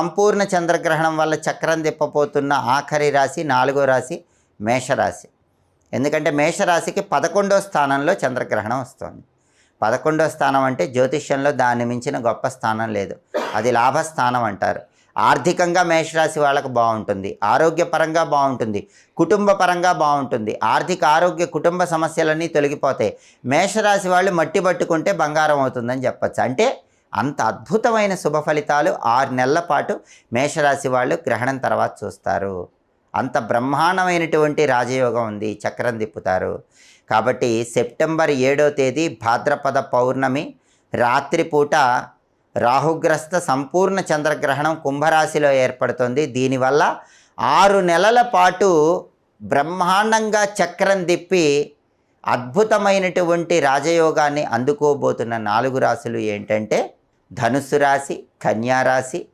సంపూర్ణ చంద్రగ్రహణం వల్ల చక్రం తిప్పపోతున్న ఆఖరి రాశి నాలుగో రాశి మేషరాశి. ఎందుకంటే మేషరాశికి పదకొండో స్థానంలో చంద్రగ్రహణం వస్తుంది. పదకొండో స్థానం అంటే జ్యోతిష్యంలో దాన్ని మించిన గొప్ప స్థానం లేదు. అది లాభస్థానం అంటారు. ఆర్థికంగా మేషరాశి వాళ్ళకు బాగుంటుంది. ఆరోగ్యపరంగా బాగుంటుంది. కుటుంబ పరంగా బాగుంటుంది. ఆర్థిక ఆరోగ్య కుటుంబ సమస్యలన్నీ తొలగిపోతాయి. మేషరాశి వాళ్ళు మట్టి పట్టుకుంటే బంగారం అవుతుందని చెప్పచ్చు. అంటే అంత అద్భుతమైన శుభ ఫలితాలు ఆరు నెలల పాటు మేషరాశి వాళ్ళు గ్రహణం తర్వాత చూస్తారు. అంత బ్రహ్మాండమైనటువంటి రాజయోగం ఉంది చక్రం తిప్పుతారు. కాబట్టి సెప్టెంబర్ ఏడో తేదీ భాద్రపద పౌర్ణమి రాత్రిపూట రాహుగ్రస్త సంపూర్ణ చంద్రగ్రహణం కుంభరాశిలో ఏర్పడుతుంది. దీనివల్ల ఆరు నెలల పాటు బ్రహ్మాండంగా చక్రం తిప్పి అద్భుతమైనటువంటి రాజయోగాన్ని అందుకోబోతున్న నాలుగు రాశులు ఏంటంటే ధనుస్సు రాశి కన్యారాశి